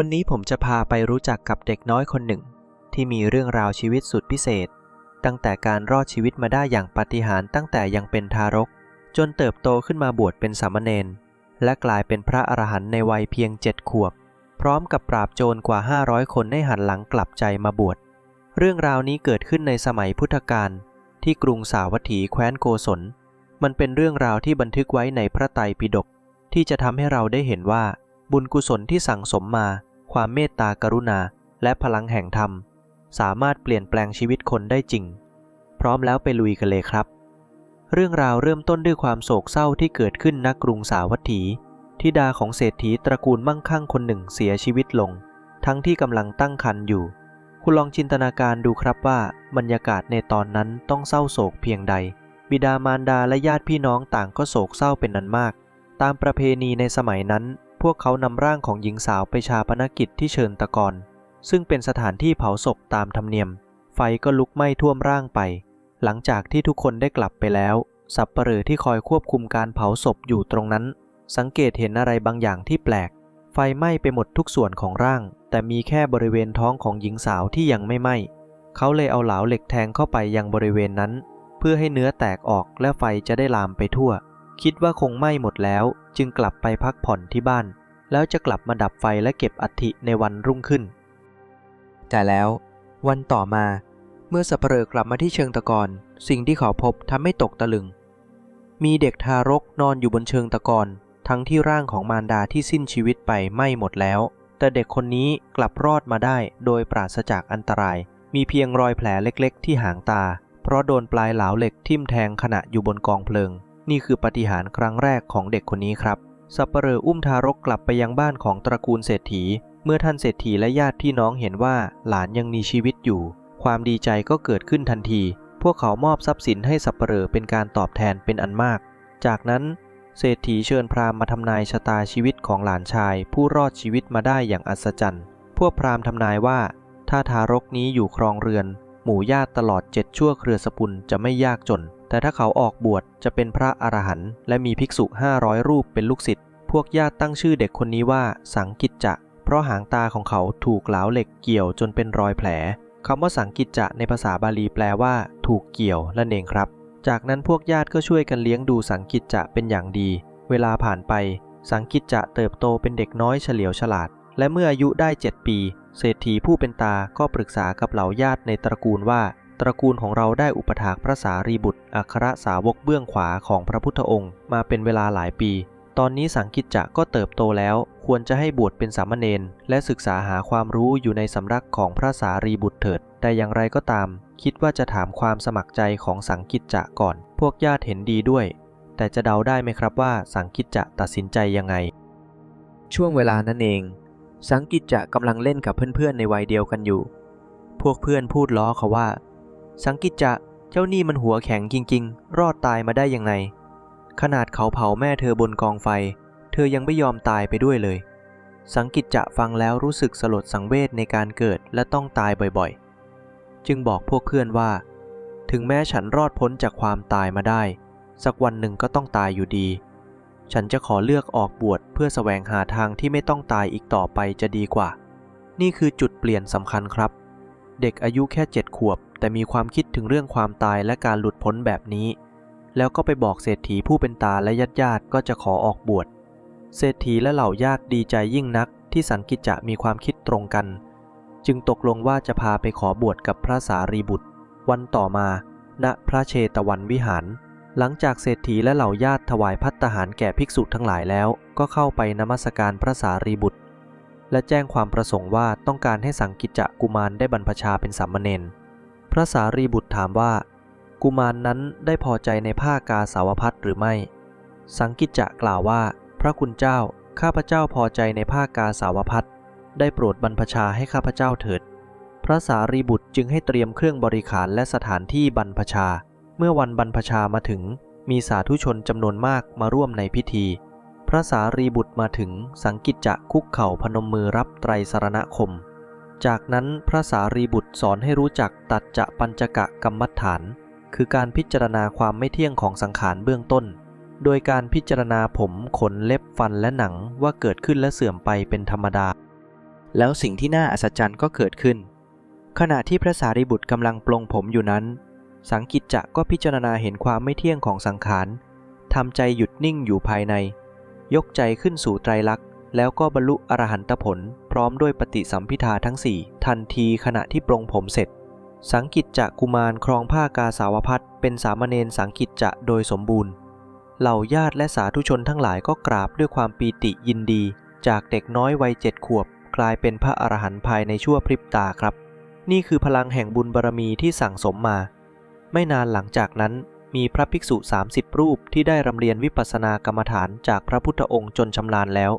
วันนี้ผมจะพาไปรู้จักกับเด็กน้อยคนหนึ่ง ที่มีเรื่องราวชีวิตสุดพิเศษ ตั้งแต่การรอดชีวิตมาได้อย่างปาฏิหาริย์ตั้งแต่ยังเป็นทารก จนเติบโตขึ้นมาบวชเป็นสามเณรและกลายเป็นพระอรหันต์ในวัยเพียงเจ็ดขวบ พร้อมกับปราบโจรกว่า 500 คนให้หันหลังกลับใจมาบวชเรื่องราวนี้เกิดขึ้นในสมัยพุทธกาลที่กรุงสาวัตถีแคว้นโกศล มันเป็นเรื่องราวที่บันทึกไว้ในพระไตรปิฎกที่จะทำให้เราได้เห็นว่าบุญกุศลที่สั่งสมมา ความเมตตากรุณา และพลังแห่งธรรม สามารถเปลี่ยนแปลงชีวิตคนได้จริง พร้อมแล้วไปลุยกันเลยครับ เรื่องราวเริ่มต้นด้วยความโศกเศร้าที่เกิดขึ้นณกรุงสาวัตถีธิดาของเศรษฐีตระกูลมั่งคั่งคนหนึ่งเสียชีวิตลง ทั้งที่กำลังตั้งครรภ์อยู่ คุณลองจินตนาการดูครับว่าบรรยากาศในตอนนั้นต้องเศร้าโศกเพียงใด บิดามารดาและญาติพี่น้องต่างก็โศกเศร้าเป็นนันมาก ตามประเพณีในสมัยนั้น พวกเขานำร่างของหญิงสาวไปชาปนกิจที่เชิญตะกอนซึ่งเป็นสถานที่เผาศพตามธรรมเนียม ไฟก็ลุกไหม้ท่วมร่างไป หลังจากที่ทุกคนได้กลับไปแล้ว สับปเหร่อที่คอยควบคุมการเผาศพอยู่ตรงนั้น สังเกตเห็นอะไรบางอย่างที่แปลก ไฟไหม้ไปหมดทุกส่วนของร่าง แต่มีแค่บริเวณท้องของหญิงสาวที่ยังไม่ไหม้เขาเลยเอาเหลาเหล็กแทงเข้าไปยังบริเวณนั้น เพื่อให้เนื้อแตกออกและไฟจะได้ลามไปทั่ว คิดว่าคงไหม้หมดแล้ว จึงกลับไปพักผ่อนที่บ้าน แล้วจะกลับมาดับไฟและเก็บอัฐิในวันรุ่งขึ้น แต่แล้ววันต่อมาเมื่อสัปเหร่อกลับมาที่เชิงตะกอนสิ่งที่เขาพบทำให้ตกตะลึง มีเด็กทารกนอนอยู่บนเชิงตะกอนทั้งที่ร่างของมารดาที่สิ้นชีวิตไปไหม้หมดแล้ว แต่เด็กคนนี้กลับรอดมาได้โดยปราศจากอันตราย มีเพียงรอยแผลเล็กๆ ที่หางตา เพราะโดนปลายเหลาเหล็กทิ่มแทงขณะอยู่บนกองเพลิง นี่คือปฏิหารครั้งแรกของเด็กคนนี้ครับ สัปเหรออุ้มทารกกลับไปยังบ้านของตระกูลเศรษฐี เมื่อท่านเศรษฐีและญาติพี่น้องเห็นว่าหลานยังมีชีวิตอยู่ ความดีใจก็เกิดขึ้นทันที พวกเขามอบทรัพย์สินให้สัปเหร่อเป็นการตอบแทนเป็นอันมาก จากนั้นเศรษฐีเชิญพราหมณ์มาทำนายชะตาชีวิตของหลานชาย ผู้รอดชีวิตมาได้อย่างอัศจรรย์ พวกพราหมณ์ทำนายว่า ถ้าทารกนี้อยู่ครองเรือน หมู่ญาติตลอดเจ็ดชั่วเครือสกุลจะไม่ยากจน แต่ถ้าเขาออกบวชจะเป็นพระอรหันต์และมีภิกษุ 500 รูปเป็นลูกศิษย์ พวกญาติตั้งชื่อเด็กคนนี้ว่าสังกิจจะ เพราะหางตาของเขาถูกเหลาเหล็กเกี่ยวจนเป็นรอยแผลคำว่าสังกิจจะในภาษาบาลีแปลว่า ถูกเกี่ยวนั่นเองครับ จากนั้นพวกญาติก็ช่วยกันเลี้ยงดูสังกิจจะเป็นอย่างดี เวลาผ่านไป สังกิจจะเติบโตเป็นเด็กน้อยเฉลียวฉลาด และเมื่ออายุได้ 7 ปี เศรษฐีผู้เป็นตาก็ปรึกษากับเหล่าญาติในตระกูลว่า ตระกูลของเราได้อุปถากพระสารีบุตร อัครสาวกเบื้องขวาของพระพุทธองค์ มาเป็นเวลาหลายปี ตอนนี้สังกิจจะก็เติบโตแล้ว ควรจะให้บวชเป็นสามเณรและศึกษาหาความรู้อยู่ในสำนักของพระสารีบุตรเถิด แต่อย่างไรก็ตาม คิดว่าจะถามความสมัครใจของสังกิจจะก่อน พวกญาติเห็นดีด้วย แต่จะเดาได้ไหมครับว่าสังกิจจะตัดสินใจยังไง ช่วงเวลานั้นเอง สังกิจจะกำลังเล่นกับเพื่อนๆในวัยเดียวกันอยู่ พวกเพื่อนพูดล้อเขาว่า สังกิจจะเจ้านี่มันหัวแข็งจริง ๆ รอดตายมาได้ยังไง ขนาดเขาเผาแม่เธอบนกองไฟ เธอยังไม่ยอมตายไปด้วยเลย สังกิจจะฟังแล้วรู้สึกสลดสังเวชในการเกิดและต้องตายบ่อยๆ จึงบอกพวกเพื่อนว่า ถึงแม้ฉันรอดพ้นจากความตายมาได้ สักวันหนึ่งก็ต้องตายอยู่ดี ฉันจะขอเลือกออกบวชเพื่อแสวงหาทางที่ไม่ต้องตายอีกต่อไปจะดีกว่า นี่คือจุดเปลี่ยนสำคัญครับ เด็กอายุแค่เจ็ดขวบ แต่มีความคิดถึงเรื่องความตายและการหลุดพ้นแบบนี้ แล้วก็ไปบอกเศรษฐีผู้เป็นตาและญาติญาติก็จะขอออกบวช เศรษฐีและเหล่าญาติดีใจยิ่งนักที่สันกิจจะมีความคิดตรงกัน จึงตกลงว่าจะพาไปขอบวชกับพระสารีบุตร วันต่อมา ณพระเชตวันวิหาร หลังจากเศรษฐีและเหล่าญาติถวายพัตตาหารแก่ภิกษุทั้งหลายแล้ว ก็เข้าไปนมัสการพระสารีบุตร และแจ้งความประสงค์ว่าต้องการให้สังกิจจะกุมารได้บรรพชาเป็นสามเณร ระสารีบุตรถามว่า กุมารนนั้นได้พอใจในผ้ากาสาวพัดหรือไม่ สังกิจจะกล่าวว่า พระคุณเจ้า ข้าพเจ้าพอใจในผ้ากาสาวพัดได้โปรดบรรพชาให้ข้าพเจ้าเถิด พระสารีบุตรจึงให้เตรียมเครื่องบริขารและสถานที่บรรพชา เมื่อวันบรรพชามาถึง มีสาธุชนจำนวนมากมาร่วมในพิธี พระสารีบุตรมาถึงสังกิจจะคุกเข่าพนมมือรับไตรสารณคม จากนั้นพระสารีบุตรสอนให้รู้จักตัดจะปัญจกะกรรมฐาน คือการพิจารณาความไม่เที่ยงของสังขารเบื้องต้น โดยการพิจารณาผมขนเล็บฟันและหนังว่าเกิดขึ้นและเสื่อมไปเป็นธรรมดา แล้วสิ่งที่น่าอัศจรรย์ก็เกิดขึ้น ขณะที่พระสารีบุตรกำลังปลงผมอยู่นั้น สังกิจจะก็พิจารณาเห็นความไม่เที่ยงของสังขารทำใจหยุดนิ่งอยู่ภายใน ยกใจขึ้นสู่ไตรลักษณ์แล้วก็บรรลุอรหันตผล ร้อมด้วยปฏิสัมพิทาทั้งสี่ทันทีขณะที่ปลงผมเสร็จ สังกิจจะกุมารครองผ้ากาสาวพัดเป็นสามเณรสังกิจจะโดยสมบูรณ์ เหล่าญาติและสาธุชนทั้งหลายก็กราบด้วยความปีติยินดี จากเด็กน้อยวัยเจ็ดขวบ กลายเป็นพระอรหันต์ภายในชั่วพริบตาครับ นี่คือพลังแห่งบุญบารมีที่สั่งสมมา ไม่นานหลังจากนั้นมีพระภิกษุ 30 รูปที่ได้รำเรียนวิปัสสนากรรมฐานจากพระพุทธองค์จนชำนาญแล้ว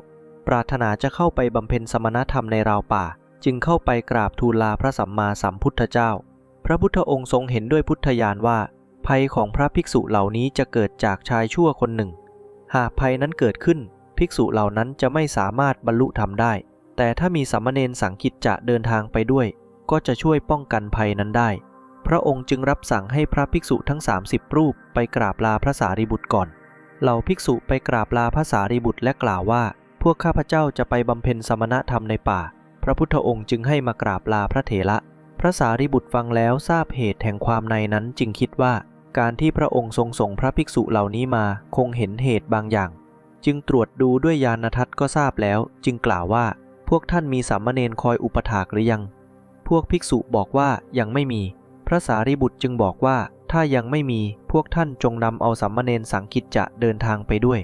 ปรารถนาจะเข้าไปบำเพ็ญสมณธรรมในราวป่า จึงเข้าไปกราบทูลลาพระสัมมาสัมพุทธเจ้า พระพุทธองค์ทรงเห็นด้วยพุทธญาณว่า ภัยของพระภิกษุเหล่านี้จะเกิดจากชายชั่วคนหนึ่ง หากภัยนั้นเกิดขึ้น ภิกษุเหล่านั้นจะไม่สามารถบรรลุธรรมได้ แต่ถ้ามีสามเณรสังคิดจะเดินทางไปด้วย ก็จะช่วยป้องกันภัยนั้นได้ พระองค์จึงรับสั่งให้พระภิกษุทั้ง 30 รูปไปกราบลาพระสารีบุตรก่อนเหล่าภิกษุไปกราบลาพระสารีบุตรและกล่าวว่า พวกข้าพเจ้าจะไปบำเพ็ญสมณธรรมในป่า พระพุทธองค์จึงให้มากราบลาพระเถระ พระสารีบุตรฟังแล้วทราบเหตุแห่งความในนั้นจึงคิดว่า การที่พระองค์ทรงส่งพระภิกษุเหล่านี้มาคงเห็นเหตุบางอย่าง จึงตรวจดูด้วยญาณทัศน์ก็ทราบแล้ว จึงกล่าวว่า พวกท่านมีสามเณรคอยอุปถากหรือยัง พวกภิกษุบอกว่ายังไม่มี พระสารีบุตรจึงบอกว่าถ้ายังไม่มีพวกท่านจงนำเอาสามเณรสังคิจจะเดินทางไปด้วย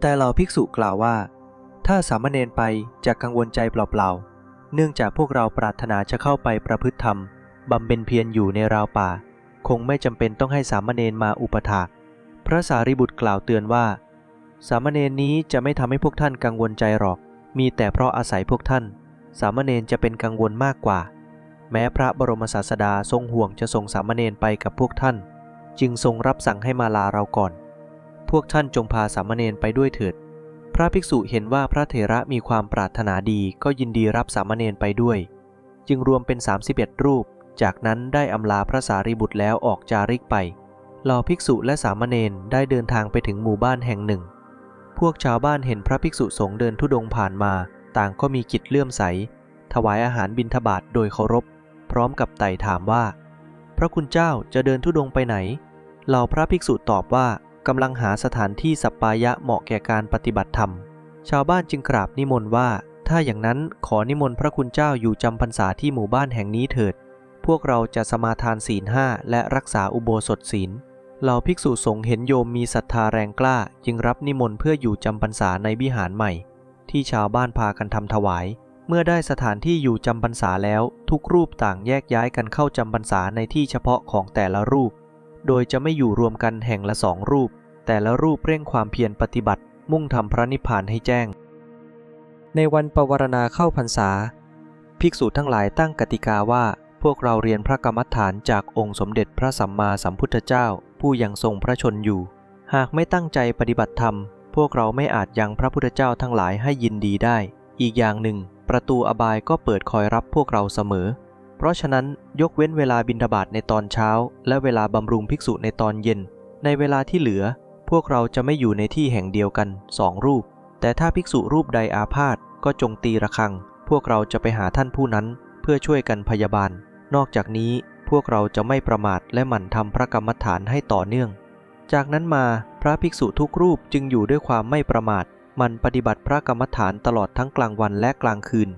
แต่เหล่าภิกษุกล่าวว่า ถ้าสามเณรไปจะกังวลใจเปล่าๆ เนื่องจากพวกเราปรารถนาจะเข้าไปประพฤติธรรมบำเพ็ญเพียรอยู่ในราวป่า คงไม่จำเป็นต้องให้สามเณรมาอุปถากพระสารีบุตรกล่าวเตือนว่า สามเณรนี้จะไม่ทำให้พวกท่านกังวลใจหรอก มีแต่เพราะอาศัยพวกท่าน สามเณรจะเป็นกังวลมากกว่า แม้พระบรมศาสดาทรงห่วงจะส่งสามเณรไปกับพวกท่าน จึงทรงรับสั่งให้มาลาเราก่อน พวกท่านจงพาสามเณรไปด้วยเถิด พระภิกษุเห็นว่าพระเถระมีความปรารถนาดีก็ยินดีรับสามเณรไปด้วย จึงรวมเป็น 31 รูป จากนั้นได้อำลาพระสารีบุตรแล้วออกจาริกไปเหล่าภิกษุและสามเณรได้เดินทางไปถึงหมู่บ้านแห่งหนึ่ง พวกชาวบ้านเห็นพระภิกษุสงฆ์เดินทุดงค์ผ่านมา ต่างก็มีกิจเลื่อมใส ถวายอาหารบิณฑบาตโดยเคารพ พร้อมกับไต่ถามว่า พระคุณเจ้าจะเดินทุดงค์ไปไหนเหล่าพระภิกษุตอบว่า กำลังหาสถานที่สัปปายะเหมาะแก่การปฏิบัติธรรม ชาวบ้านจึงกราบนิมนต์ว่า ถ้าอย่างนั้นขอนิมนต์พระคุณเจ้าอยู่จำพรรษาที่หมู่บ้านแห่งนี้เถิด พวกเราจะสมาทานศีลห้าและรักษาอุโบสถศีลเหล่าภิกษุสงฆ์เห็นโยมมีศรัทธาแรงกล้า จึงรับนิมนต์เพื่ออยู่จำพรรษาในวิหารใหม่ ที่ชาวบ้านพากันทำถวาย เมื่อได้สถานที่อยู่จำพรรษาแล้ว ทุกรูปต่างแยกย้ายกันเข้าจำพรรษาในที่เฉพาะของแต่ละรูป โดยจะไม่อยู่รวมกันแห่งละสองรูป แต่ละรูปเร่งความเพียรปฏิบัติ มุ่งทำพระนิพพานให้แจ้ง ในวันปวารณาเข้าพรรษา ภิกษุทั้งหลายตั้งกติกาว่าพวกเราเรียนพระกรรมฐานจากองค์สมเด็จพระสัมมาสัมพุทธเจ้า ผู้ยังทรงพระชนอยู่ หากไม่ตั้งใจปฏิบัติธรรม พวกเราไม่อาจยังพระพุทธเจ้าทั้งหลายให้ยินดีได้ อีกอย่างหนึ่ง ประตูอบายก็เปิดคอยรับพวกเราเสมอ เพราะฉะนั้นยกเว้นเวลาบิณฑบาตในตอนเช้า และเวลาบำรุงภิกษุในตอนเย็น ในเวลาที่เหลือ พวกเราจะไม่อยู่ในที่แห่งเดียวกันสองรูป แต่ถ้าภิกษุรูปใดอาพาธก็จงตีระฆัง พวกเราจะไปหาท่านผู้นั้น เพื่อช่วยกันพยาบาล นอกจากนี้พวกเราจะไม่ประมาทและหมั่นทำพระกรรมฐานให้ต่อเนื่อง จากนั้นมาพระภิกษุทุกรูปจึงอยู่ด้วยความไม่ประมาท มันปฏิบัติพระกรรมฐานตลอดทั้งกลางวันและกลางคืน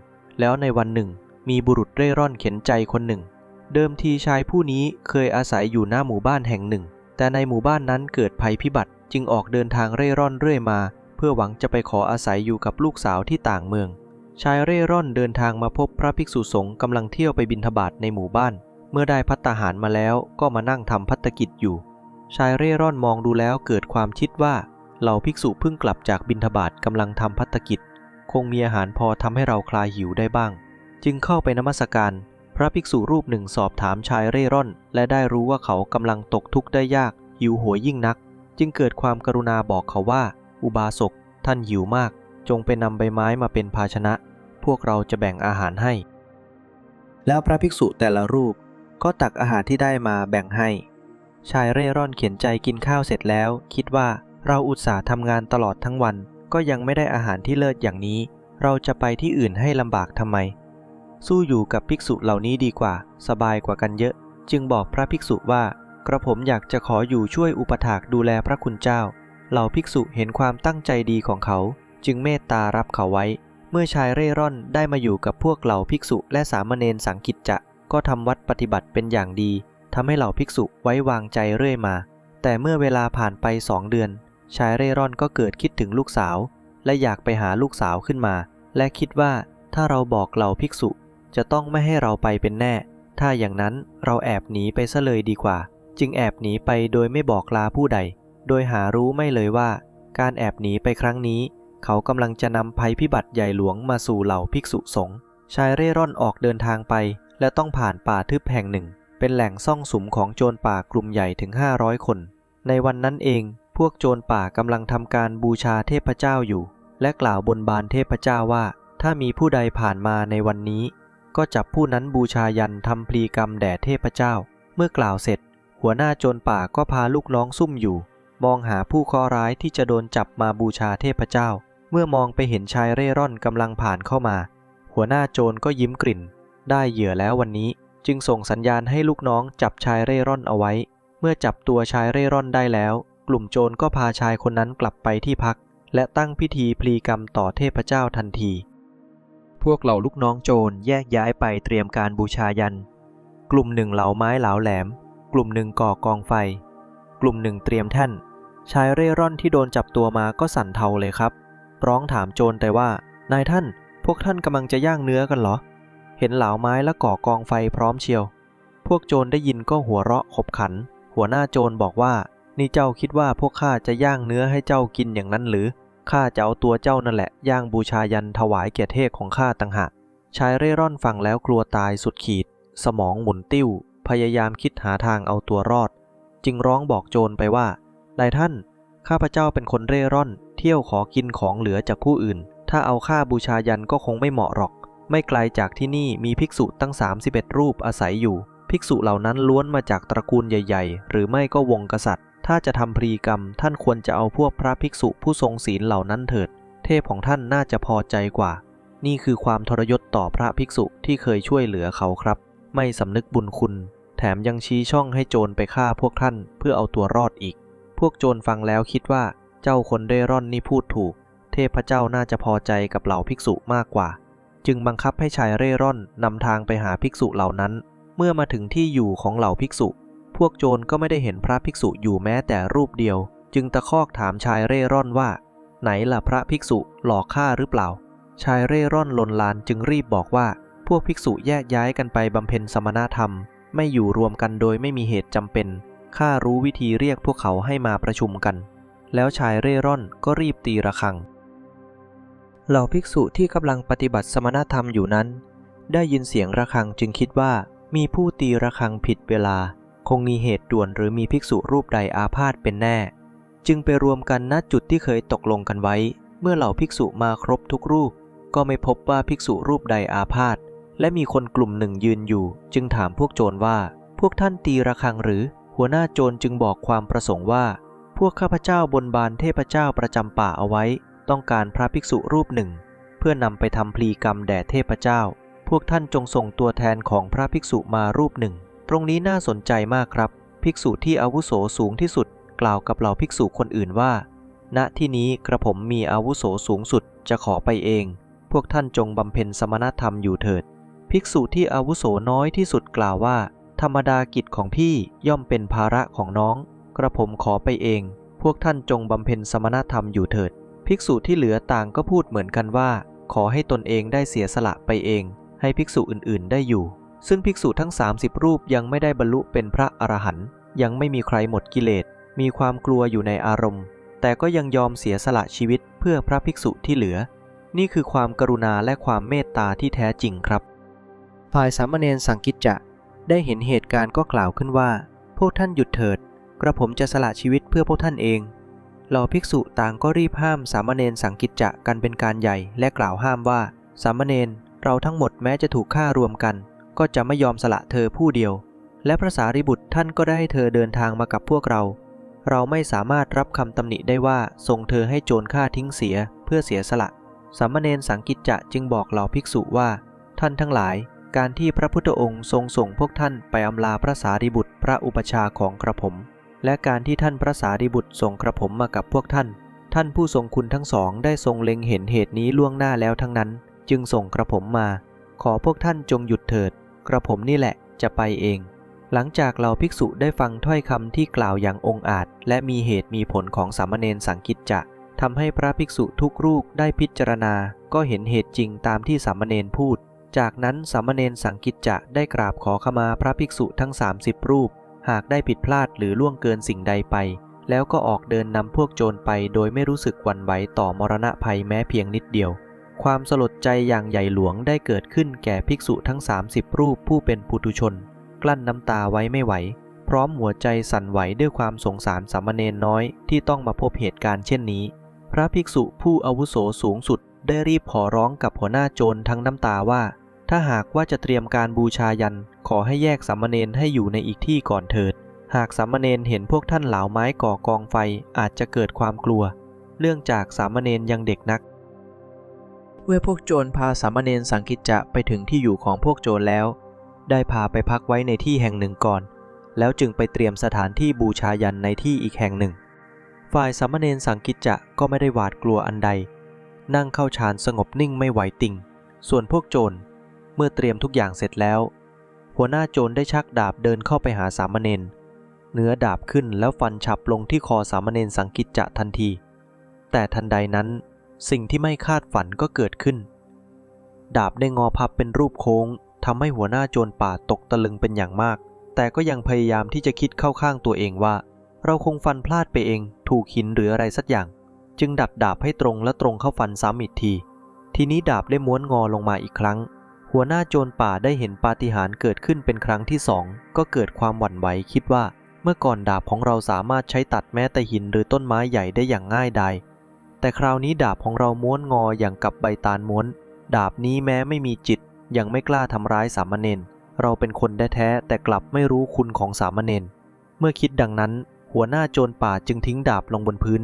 แล้วในวันหนึ่ง มีบุรุษเร่ร่อนเข็นใจคนหนึ่ง เดิมทีชายผู้นี้เคยอาศัยอยู่หน้าหมู่บ้านแห่งหนึ่ง แต่ในหมู่บ้านนั้นเกิดภัยพิบัติจึงออกเดินทางเร่ร่อนเรื่อยมา เพื่อหวังจะไปขออาศัยอยู่กับลูกสาวที่ต่างเมือง ชายเร่ร่อนเดินทางมาพบพระภิกษุสงฆ์กำลังเที่ยวไปบิณฑบาตในหมู่บ้าน เมื่อได้พัตตาหารมาแล้วก็มานั่งทำพัตตกิจอยู่ ชายเร่ร่อนมองดูแล้วเกิดความคิดว่าเหล่าภิกษุเพิ่งกลับจากบิณฑบาตกำลังทำพัตตกิจ คงมีอาหารพอทำให้เราคลายหิวได้บ้าง จึงเข้าไปนมัสการ พระภิกษุรูปหนึ่งสอบถามชายเร่ร่อน และได้รู้ว่าเขากำลังตกทุกข์ได้ยาก หิวโหยยิ่งนัก จึงเกิดความกรุณาบอกเขาว่า อุบาสก ท่านหิวมาก จงไปนำใบไม้มาเป็นภาชนะ พวกเราจะแบ่งอาหารให้ แล้วพระภิกษุแต่ละรูปก็ตักอาหารที่ได้มาแบ่งให้ ชายเร่ร่อนเขียนใจกินข้าวเสร็จแล้ว คิดว่าเราอุตส่าห์ทำงานตลอดทั้งวัน ก็ยังไม่ได้อาหารที่เลิศอย่างนี้ เราจะไปที่อื่นให้ลำบากทำไม สู้อยู่กับภิกษุเหล่านี้ดีกว่า สบายกว่ากันเยอะ จึงบอกพระภิกษุว่ากระผมอยากจะขออยู่ช่วยอุปถากดูแลพระคุณเจ้า เหล่าภิกษุเห็นความตั้งใจดีของเขา จึงเมตตารับเขาไว้ เมื่อชายเร่ร่อนได้มาอยู่กับพวกเหล่าภิกษุและสามเณรสังกิจจะ ก็ทำวัดปฏิบัติเป็นอย่างดีทำให้เหล่าภิกษุไว้วางใจเรื่อยมา แต่เมื่อเวลาผ่านไปสองเดือน ชายเร่ร่อนก็เกิดคิดถึงลูกสาว และอยากไปหาลูกสาวขึ้นมา และคิดว่าถ้าเราบอกเหล่าภิกษุ จะต้องไม่ให้เราไปเป็นแน่ ถ้าอย่างนั้นเราแอบหนีไปซะเลยดีกว่า จึงแอบหนีไปโดยไม่บอกลาผู้ใด โดยหารู้ไม่เลยว่า การแอบหนีไปครั้งนี้ เขากำลังจะนำภัยพิบัติใหญ่หลวงมาสู่เหล่าภิกษุสงฆ์ชายเร่ร่อนออกเดินทางไป และต้องผ่านป่าทึบแห่งหนึ่ง เป็นแหล่งซ่องสุมของโจรป่ากลุ่มใหญ่ถึง 500 คน ในวันนั้นเอง พวกโจรป่ากำลังทำการบูชาเทพเจ้าอยู่ และกล่าวบนบานเทพเจ้าว่า ถ้ามีผู้ใดผ่านมาในวันนี้ ก็จับผู้นั้นบูชายันทำพลีกรรมแด่เทพเจ้า เมื่อกล่าวเสร็จ หัวหน้าโจรป่าก็พาลูกน้องซุ่มอยู่ มองหาผู้คราะห์ร้ายที่จะโดนจับมาบูชาเทพเจ้า เมื่อมองไปเห็นชายเร่ร่อนกำลังผ่านเข้ามา หัวหน้าโจรก็ยิ้มกลิ่น ได้เหยื่อแล้ววันนี้ จึงส่งสัญญาณให้ลูกน้องจับชายเร่ร่อนเอาไว้ เมื่อจับตัวชายเร่ร่อนได้แล้ว กลุ่มโจรก็พาชายคนนั้นกลับไปที่พัก และตั้งพิธีพลีกรรมต่อเทพเจ้าทันที พวกเหล่าลูกน้องโจรแยกย้ายไปเตรียมการบูชายัน กลุ่มหนึ่งเหลาไม้เหลาแหลม กลุ่มหนึ่งก่อกองไฟ กลุ่มหนึ่งเตรียมแท่น ชายเร่ร่อนที่โดนจับตัวมาก็สั่นเทาเลยครับ ร้องถามโจรแต่ว่า นายท่าน พวกท่านกำลังจะย่างเนื้อกันเหรอ เห็นเหลาไม้และก่อกองไฟพร้อมเชียว พวกโจรได้ยินก็หัวเราะขบขัน หัวหน้าโจรบอกว่า นี่เจ้าคิดว่าพวกข้าจะย่างเนื้อให้เจ้ากินอย่างนั้นหรือ ข้าจะเอาตัวเจ้านั่นแหละ ย่างบูชายันถวายแก่เทพของข้าต่างหากชายเร่ร่อนฟังแล้วกลัวตายสุดขีด สมองหมุนติ้ว พยายามคิดหาทางเอาตัวรอด จึงร้องบอกโจรไปว่า นายท่าน ข้าพเจ้าเป็นคนเร่ร่อน เที่ยวขอกินของเหลือจากผู้อื่น ถ้าเอาค่าบูชายันก็คงไม่เหมาะหรอก ไม่ไกลจากที่นี่มีภิกษุตั้ง 31 รูปอาศัยอยู่ ภิกษุเหล่านั้นล้วนมาจากตระกูลใหญ่ ๆ หรือไม่ก็วงกษัตริย์ ถ้าจะทำพรีกรรมท่านควรจะเอาพวกพระภิกษุผู้ทรงศีลเหล่านั้นเถิด เทพของท่านน่าจะพอใจกว่า นี่คือความทรยศต่อพระภิกษุที่เคยช่วยเหลือเขาครับ ไม่สำนึกบุญคุณ แถมยังชี้ช่องให้โจรไปฆ่าพวกท่านเพื่อเอาตัวรอดอีก พวกโจรฟังแล้วคิดว่า เจ้าคนเร่ร่อนนี่พูดถูก เทพเจ้าน่าจะพอใจกับเหล่าภิกษุมากกว่า จึงบังคับให้ชายเร่ร่อนนำทางไปหาภิกษุเหล่านั้น เมื่อมาถึงที่อยู่ของเหล่าภิกษุ พวกโจรก็ไม่ได้เห็นพระภิกษุอยู่แม้แต่รูปเดียว จึงตะคอกถามชายเร่ร่อนว่า ไหนล่ะพระภิกษุหลอกข้าหรือเปล่า ชายเร่ร่อนลนลานจึงรีบบอกว่า พวกภิกษุแยกย้ายกันไปบำเพ็ญสมณธรรม ไม่อยู่รวมกันโดยไม่มีเหตุจำเป็นข้ารู้วิธีเรียกพวกเขาให้มาประชุมกัน แล้วชายเร่ร่อนก็รีบตีระฆัง เหล่าภิกษุที่กำลังปฏิบัติสมณธรรมอยู่นั้น ได้ยินเสียงระฆังจึงคิดว่ามีผู้ตีระฆังผิดเวลา คงมีเหตุด่วนหรือมีภิกษุรูปใดอาพาธเป็นแน่ จึงไปรวมกันณจุดที่เคยตกลงกันไว้ เมื่อเหล่าภิกษุมาครบทุกรูป ก็ไม่พบว่าภิกษุรูปใดอาพาธและมีคนกลุ่มหนึ่งยืนอยู่ จึงถามพวกโจรว่า พวกท่านตีระฆังหรือ หัวหน้าโจรจึงบอกความประสงค์ว่า พวกข้าพเจ้าบนบานเทพเจ้าประจำป่าเอาไว้ ต้องการพระภิกษุรูปหนึ่ง เพื่อนำไปทำพลีกรรมแด่เทพเจ้า พวกท่านจงส่งตัวแทนของพระภิกษุมารูปหนึ่ง ตรงนี้น่าสนใจมากครับ ภิกษุที่อาวุโสสูงที่สุด กล่าวกับเหล่าภิกษุคนอื่นว่า ณที่นี้กระผมมีอาวุโสสูงสุดจะขอไปเอง พวกท่านจงบำเพ็ญสมณธรรมอยู่เถิด ภิกษุที่อาวุโสน้อยที่สุดกล่าวว่า ธรรมดากิจของพี่ย่อมเป็นภาระของน้อง กระผมขอไปเอง พวกท่านจงบำเพ็ญสมณธรรมอยู่เถิด ภิกษุที่เหลือต่างก็พูดเหมือนกันว่า ขอให้ตนเองได้เสียสละไปเอง ให้ภิกษุอื่นๆ ได้อยู่ ซึ่งภิกษุทั้ง 30 รูปยังไม่ได้บรรลุเป็นพระอรหันต์ยังไม่มีใครหมดกิเลส มีความกลัวอยู่ในอารมณ์ แต่ก็ยังยอมเสียสละชีวิตเพื่อพระภิกษุที่เหลือ นี่คือความกรุณาและความเมตตาที่แท้จริงครับ ฝ่ายสามเณรสังกิจจะได้เห็นเหตุการณ์ก็กล่าวขึ้นว่า พวกท่านหยุดเถิด กระผมจะสละชีวิตเพื่อพวกท่านเองเหล่าภิกษุต่างก็รีบห้ามสามเณรสังกิจจะกันเป็นการใหญ่และกล่าวห้ามว่า สามเณรเราทั้งหมดแม้จะถูกฆ่ารวมกัน ก็จะไม่ยอมสละเธอผู้เดียว และพระสารีบุตรท่านก็ได้ให้เธอเดินทางมากับพวกเรา เราไม่สามารถรับคำตำหนิได้ว่าส่งเธอให้โจรฆ่าทิ้งเสียเพื่อเสียสละสามเณรสังกิจจะจึงบอกเหล่าภิกษุว่า ท่านทั้งหลาย การที่พระพุทธองค์ทรงส่งพวกท่านไปอำลาพระสารีบุตรพระอุปชาของกระผม และการที่ท่านพระสารีบุตรส่งกระผมมากับพวกท่าน ท่านผู้ทรงคุณทั้งสองได้ทรงเล็งเห็นเหตุนี้ล่วงหน้าแล้วทั้งนั้น จึงส่งกระผมมา ขอพวกท่านจงหยุดเถิด กระผมนี่แหละจะไปเอง หลังจากเหล่าภิกษุได้ฟังถ้อยคำที่กล่าวอย่างองอาจ และมีเหตุมีผลของสามเณรสังกิจจะทำให้พระภิกษุทุกรูปได้พิจารณา ก็เห็นเหตุจริงตามที่สามเณรพูด จากนั้นสามเณรสังกิจจะได้กราบขอขมาพระภิกษุทั้ง 30 รูป หากได้ผิดพลาดหรือล่วงเกินสิ่งใดไป แล้วก็ออกเดินนำพวกโจรไปโดยไม่รู้สึกวันไหวต่อมรณะภัยแม้เพียงนิดเดียว ความสลดใจอย่างใหญ่หลวงได้เกิดขึ้นแก่ภิกษุทั้ง 30 รูปผู้เป็นปุถุชน กลั้นน้ำตาไว้ไม่ไหว พร้อมหัวใจสั่นไหวด้วยความสงสารสามเณรน้อยที่ต้องมาพบเหตุการณ์เช่นนี้ พระภิกษุผู้อาวุโสสูงสุดได้รีบขอร้องกับหัวหน้าโจรทั้งน้ำตาว่า ถ้าหากว่าจะเตรียมการบูชายัน ขอให้แยกสามเณรให้อยู่ในอีกที่ก่อนเถิด หากสามเณรเห็นพวกท่านเหลาไม้ก่อกองไฟอาจจะเกิดความกลัว เรื่องจากสามเณรยังเด็กนัก เมื่อพวกโจรพาสามเณรสังกิจจะไปถึงที่อยู่ของพวกโจรแล้ว ได้พาไปพักไว้ในที่แห่งหนึ่งก่อน แล้วจึงไปเตรียมสถานที่บูชายันในที่อีกแห่งหนึ่ง ฝ่ายสามเณรสังกิจจะก็ไม่ได้หวาดกลัวอันใด นั่งเข้าฌานสงบนิ่งไม่ไหวติงส่วนพวกโจรเมื่อเตรียมทุกอย่างเสร็จแล้ว หัวหน้าโจรได้ชักดาบเดินเข้าไปหาสามเณรเนื้อดาบขึ้นแล้วฟันฉับลงที่คอสามเณรสังกิจจะทันที แต่ทันใดนั้น สิ่งที่ไม่คาดฝันก็เกิดขึ้น ดาบได้งอพับเป็นรูปโค้งทำให้หัวหน้าโจรป่าตกตะลึงเป็นอย่างมาก แต่ก็ยังพยายามที่จะคิดเข้าข้างตัวเองว่า เราคงฟันพลาดไปเอง ถูกหินหรืออะไรสักอย่าง จึงดัดดาบให้ตรงและตรงเข้าฟันซ้ำอีกที ทีนี้ดาบได้ม้วนงอลงมาอีกครั้ง หัวหน้าโจรป่าได้เห็นปาฏิหาริย์เกิดขึ้นเป็นครั้งที่สองก็เกิดความหวั่นไหวคิดว่า เมื่อก่อนดาบของเราสามารถใช้ตัดแม้แต่หินหรือต้นไม้ใหญ่ได้อย่างง่ายดาย แต่คราวนี้ดาบของเราม้วนงออย่างกับใบตาลม้วน ดาบนี้แม้ไม่มีจิต ยังไม่กล้าทำร้ายสามเณรเราเป็นคนแท้แต่กลับไม่รู้คุณของสามเณรเมื่อคิดดังนั้น หัวหน้าโจรป่าจึงทิ้งดาบลงบนพื้น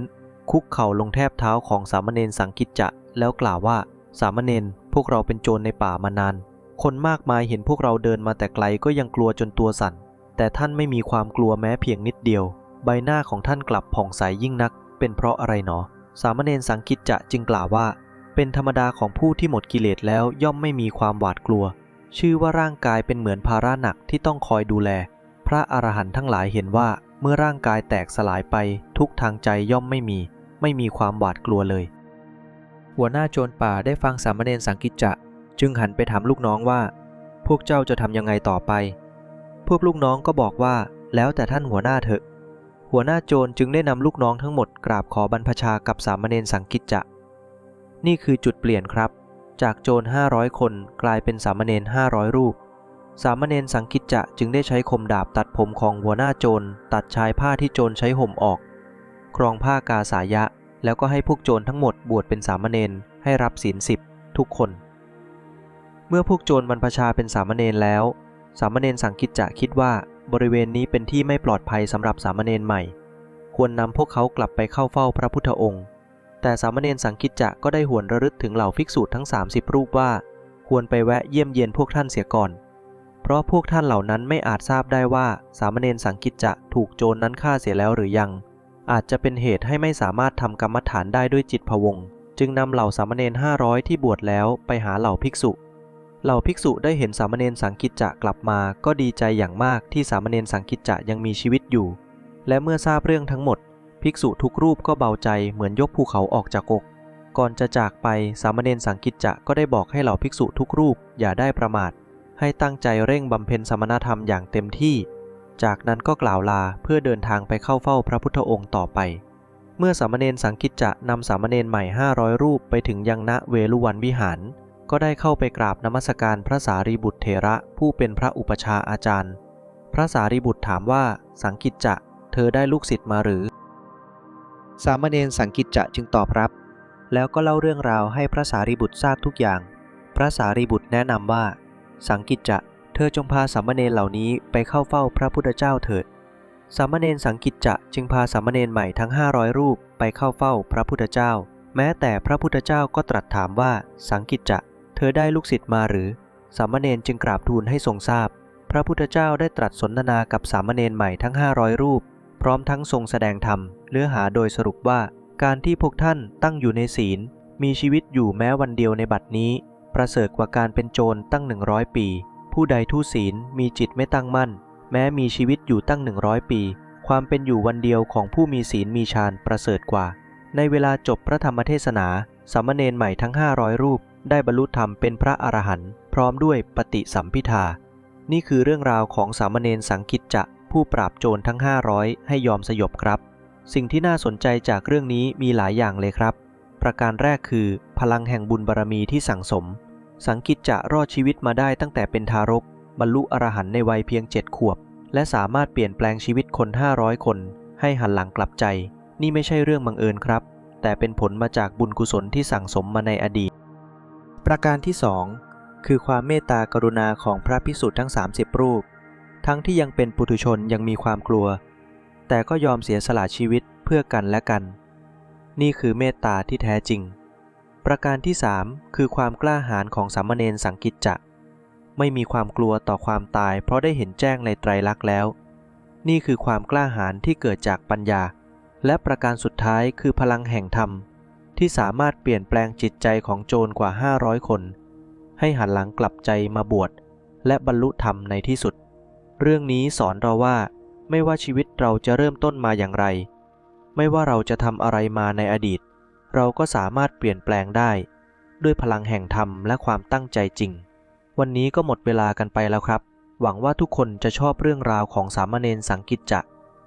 คุกเข่าลงแทบเท้าของสามเณรสังกิจจะ แล้วกล่าวว่า สามเณรพวกเราเป็นโจรในป่ามานาน คนมากมายเห็นพวกเราเดินมาแต่ไกลก็ยังกลัวจนตัวสั่น แต่ท่านไม่มีความกลัวแม้เพียงนิดเดียว ใบหน้าของท่านกลับผ่องใสยยิ่งนัก เป็นเพราะอะไรหนอ สามเณรสังกิจจะจึงกล่าวว่า เป็นธรรมดาของผู้ที่หมดกิเลสแล้วย่อมไม่มีความหวาดกลัว ชื่อว่าร่างกายเป็นเหมือนภาระหนักที่ต้องคอยดูแล พระอรหันต์ทั้งหลายเห็นว่าเมื่อร่างกายแตกสลายไปทุกทางใจย่อมไม่มี ไม่มีความหวาดกลัวเลย หัวหน้าโจรป่าได้ฟังสามเณรสังกิจจะ จึงหันไปถามลูกน้องว่า พวกเจ้าจะทำยังไงต่อไป พวกลูกน้องก็บอกว่า แล้วแต่ท่านหัวหน้าเถอะ หัวหน้าโจรจึงได้นำลูกน้องทั้งหมดกราบขอบรรพชากับสามเณรสังกิจจะ นี่คือจุดเปลี่ยนครับ จากโจร 500 คนกลายเป็นสามเณร500 รูป สามเณรสังกิจจะจึงได้ใช้คมดาบตัดผมของหัวหน้าโจร ตัดชายผ้าที่โจรใช้ห่มออก ครองผ้ากาสายะ แล้วก็ให้พวกโจรทั้งหมดบวชเป็นสามเณรให้รับศีลสิบทุกคน เมื่อพวกโจรบรรพชาเป็นสามเณรแล้ว สามเณรสังกิจจะคิดว่า บริเวณนี้เป็นที่ไม่ปลอดภัยสำหรับสามเณรใหม่ ควรนำพวกเขากลับไปเข้าเฝ้าพระพุทธองค์ แต่สามเณรสังกิจจะก็ได้หวนระลึกถึงเหล่าภิกษุทั้ง 30 รูปว่า ควรไปแวะเยี่ยมเยียนพวกท่านเสียก่อน เพราะพวกท่านเหล่านั้นไม่อาจทราบได้ว่าสามเณรสังกิจจะถูกโจรนั้นฆ่าเสียแล้วหรือยัง อาจจะเป็นเหตุให้ไม่สามารถทำกรรมฐานได้ด้วยจิตพวง จึงนำเหล่าสามเณร500 ที่บวชแล้วไปหาเหล่าภิกษุ เหล่าภิกษุได้เห็นสามเณรสังกิจจะกลับมาก็ดีใจอย่างมากที่สามเณรสังกิจจะยังมีชีวิตอยู่ และเมื่อทราบเรื่องทั้งหมด ภิกษุทุกรูปก็เบาใจเหมือนยกภูเขาออกจากอก ก่อนจะจากไปสามเณรสังกิจจะก็ได้บอกให้เหล่าภิกษุทุกรูปอย่าได้ประมาท ให้ตั้งใจเร่งบำเพ็ญสมณธรรมอย่างเต็มที่ จากนั้นก็กล่าวลาเพื่อเดินทางไปเข้าเฝ้าพระพุทธองค์ต่อไป เมื่อสามเณรสังกิจจะนำสามเณรใหม่ 500 รูปไปถึงยังณเวลุวันวิหาร ก็ได้เข้าไปกราบนมัสการพระสารีบุตรเถระผู้เป็นพระอุปชาอาจารย์ พระสารีบุตรถามว่าสังกิจจะเธอได้ลูกศิษย์มาหรือ สามเณรสังกิจจะจึงตอบรับ แล้วก็เล่าเรื่องราวให้พระสารีบุตรทราบทุกอย่าง พระสารีบุตรแนะนำว่า สังกิจจะเธอจงพาสามเณรเหล่านี้ไปเข้าเฝ้าพระพุทธเจ้าเถิด สามเณรสังกิจจะจึงพาสามเณรใหม่ทั้ง 500 รูปไปเข้าเฝ้าพระพุทธเจ้า แม้แต่พระพุทธเจ้าก็ตรัสถามว่าสังกิจจะ ธอได้ลูกศิษย์มาหรือ สามเณรจึงกราบทูลให้ทรงทราบพระพุทธเจ้าได้ตรัสสนทนากับสามเณรใหม่ทั้ง 500 รูป พร้อมทั้งทรงแสดงธรรม เนื้อหาโดยสรุปว่า การที่พวกท่านตั้งอยู่ในศีล มีชีวิตอยู่แม้วันเดียวในบัดนี้ ประเสริฐกว่าการเป็นโจรตั้ง 100 ปี ผู้ใดทุศีลมีจิตไม่ตั้งมั่น แม้มีชีวิตอยู่ตั้ง 100 ปี ความเป็นอยู่วันเดียวของผู้มีศีลมีฌานประเสริฐกว่า ในเวลาจบพระธรรมเทศนาสามเณรใหม่ทั้ง 500 รูป ได้บรรลุธรรมเป็นพระอรหันต์พร้อมด้วยปฏิสัมพิทา นี่คือเรื่องราวของสามเณรสังกิจจะผู้ปราบโจรทั้ง 500 ให้ยอมสยบครับ สิ่งที่น่าสนใจจากเรื่องนี้มีหลายอย่างเลยครับ ประการแรกคือ พลังแห่งบุญบารมีที่สั่งสม สังกิจจะรอดชีวิตมาได้ตั้งแต่เป็นทารก บรรลุอรหันต์ในวัยเพียง 7 ขวบ และสามารถเปลี่ยนแปลงชีวิตคน 500 คน ให้หันหลังกลับใจ นี่ไม่ใช่เรื่องบังเอิญครับ แต่เป็นผลมาจากบุญกุศลที่สั่งสมมาในอดีต ประการที่2คือความเมตตากรุณาของพระพิสุทธิ์ทั้ง 30 รูป ทั้งที่ยังเป็นปุถุชนยังมีความกลัว แต่ก็ยอมเสียสละชีวิตเพื่อกันและกัน นี่คือเมตตาที่แท้จริง ประการที่3คือความกล้าหาญของสามเณรสังกิจจะ ไม่มีความกลัวต่อความตาย เพราะได้เห็นแจ้งในไตรลักษณ์แล้ว นี่คือความกล้าหาญที่เกิดจากปัญญา และประการสุดท้ายคือพลังแห่งธรรม ที่สามารถเปลี่ยนแปลงจิตใจของโจรกว่า 500 คน ให้หันหลังกลับใจมาบวชและบรรลุธรรมในที่สุด เรื่องนี้สอนเราว่า ไม่ว่าชีวิตเราจะเริ่มต้นมาอย่างไร ไม่ว่าเราจะทำอะไรมาในอดีต เราก็สามารถเปลี่ยนแปลงได้ ด้วยพลังแห่งธรรมและความตั้งใจจริง วันนี้ก็หมดเวลากันไปแล้วครับ หวังว่าทุกคนจะชอบเรื่องราวของสามเณรสังกิจจะ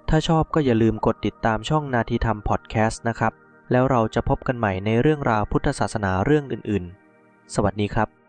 ถ้าชอบก็อย่าลืมกดติดตามช่องนาทีธรรมพอดแคสต์นะครับ แล้วเราจะพบกันใหม่ในเรื่องราวพุทธศาสนาเรื่องอื่น ๆ สวัสดีครับ